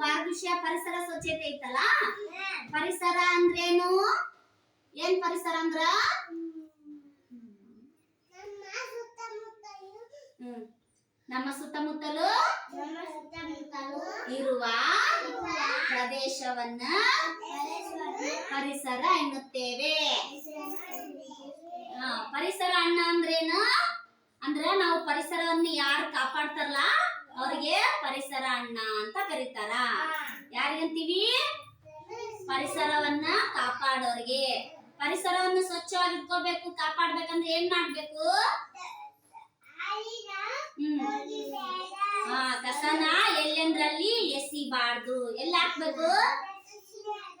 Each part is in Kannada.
ವಿಷಯ ಪರಿಸರ ಸ್ವಚ್ಛತೆ ಇತ್ತಲ್ಲ ಪರಿಸರ ಅಂದ್ರೇನು? ಏನ್ ಪರಿಸರ ಅಂದ್ರ. ನಮ್ಮ ಸುತ್ತಮುತ್ತಲು. ಇರುವ ಪ್ರದೇಶವನ್ನ ಪರಿಸರ ಎನ್ನುತ್ತೇವೆ. ಪರಿಸರ ಅಣ್ಣ ಅಂದ್ರೇನು? ಅಂದ್ರೆ ನಾವು ಪರಿಸರವನ್ನು ಯಾರು ಕಾಪಾಡ್ತಾರಲ್ಲ? ಅವ್ರಿಗೆ ಪರಿಸರ ಅಣ್ಣ ಅಂತ ಕರೀತಾರ. ಯಾರಿಗಂತೀವಿ? ಪರಿಸರವನ್ನ ಕಾಪಾಡೋರಿಗೆ. ಪರಿಸರವನ್ನು ಸ್ವಚ್ಛವಾಗಿ ಇಟ್ಕೋಬೇಕು ಕಾಪಾಡ್ಬೇಕಂದ್ರೆ ಏನ್ ಮಾಡ್ಬೇಕು? ಹ್ಮ್. ಆ, ಕಸನ ಎಲ್ಲೆಂದ್ರಲ್ಲಿ ಎಸಿಬಾರ್ದು. ಎಲ್ಲಿ ಹಾಕ್ಬೇಕು?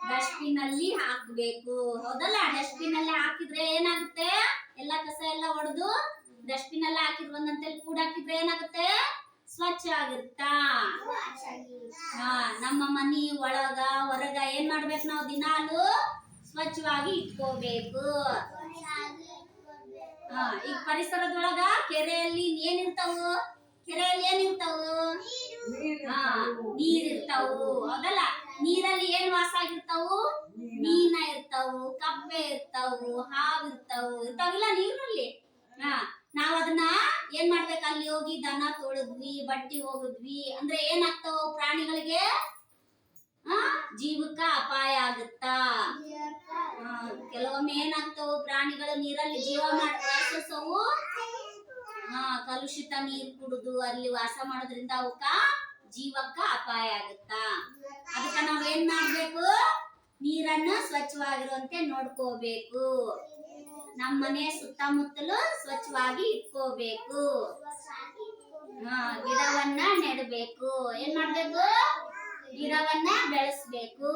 ಡಸ್ಟ್ಬಿನ್ ಅಲ್ಲಿ ಹಾಕ್ಬೇಕು. ಹೌದಲ್ಲ? ಡಸ್ಟ್ಬಿನ್ ಅಲ್ಲಿ ಹಾಕಿದ್ರೆ ಏನಾಗುತ್ತೆ? ಎಲ್ಲ ಕಸ ಎಲ್ಲ ಹೊಡೆದು ಡಸ್ಟ್ಬಿನ್ ಅಲ್ಲಿ ಹಾಕಿದ್ರು ಒಂದಂತೇಳಿ ಕೂಡ ಹಾಕಿದ್ರೆ ಏನಾಗುತ್ತೆ? ಸ್ವಚ್ಛ ಆಗುತ್ತಾ ಹಾ ನಮ್ಮ ಮನಿ ಒಳಗ ಹೊರಗ ಏನ್ ಮಾಡ್ಬೇಕು ನಾವು ದಿನಾಲು ಸ್ವಚ್ಛವಾಗಿ ಇಟ್ಕೋಬೇಕು. ಹಾ ಈಗ ಪರಿಸರದೊಳಗ ಕೆರೆಯಲ್ಲಿ ಏನಿರ್ತಾವು ಕೆರೆಯಲ್ಲಿ ಏನಿರ್ತಾವು ಹಾ ನೀರ್ ಇರ್ತಾವು ಹೌದಲ್ಲ? ನೀರಲ್ಲಿ ಏನ್ ವಾಸ ಆಗಿರ್ತಾವು? ಮೀನ. ಇರ್ತಾವು ಕಪ್ಪೆ ಇರ್ತಾವು ಹಾವು ಇರ್ತಾವು. ಇರ್ತಾವಿಲ್ಲ ನೀರಲ್ಲಿ ಹಾ ನಾವ್ ಅದನ್ನ ಏನ್ ಮಾಡ್ಬೇಕು? ಅಲ್ಲಿ ಹೋಗಿ ದನ ತೊಳೆದ್ವಿ, ಬಟ್ಟಿ ಹೋಗಿದ್ವಿ ಅಂದ್ರೆ ಏನಾಗ್ತಾವ ಪ್ರಾಣಿಗಳಿಗೆ? ಜೀವಕ್ಕ ಅಪಾಯ ಆಗುತ್ತಾ? ಕೆಲವೊಮ್ಮೆ ಏನಾಗ್ತಾವ ಪ್ರಾಣಿಗಳು ನೀರಲ್ಲಿ ಜೀವ ಮಾಡ್ತಾವು ಹಾ ಕಲುಷಿತ ನೀರ್ ಕುಡಿದು, ಅಲ್ಲಿ ವಾಸ ಮಾಡೋದ್ರಿಂದ ಅವಕ್ಕ ಜೀವಕ್ಕ ಅಪಾಯ ಆಗುತ್ತಾ? ಅದಕ್ಕ ನಾವ್ ಏನ್ ಮಾಡ್ಬೇಕು? ನೀರನ್ನು ಸ್ವಚ್ಛವಾಗಿರುವಂತೆ ನೋಡ್ಕೋಬೇಕು. ನಮ್ಮ ಮನೆ ಸುತ್ತಮುತ್ತಲು ಸ್ವಚ್ಛವಾಗಿ ಇಟ್ಕೋಬೇಕು. ಗಿಡವನ್ನ ನೆಡಬೇಕು. ಏನ್ ಮಾಡ್ಬೇಕು? ಗಿಡವನ್ನ ಬೆಳೆಸ್ಬೇಕು.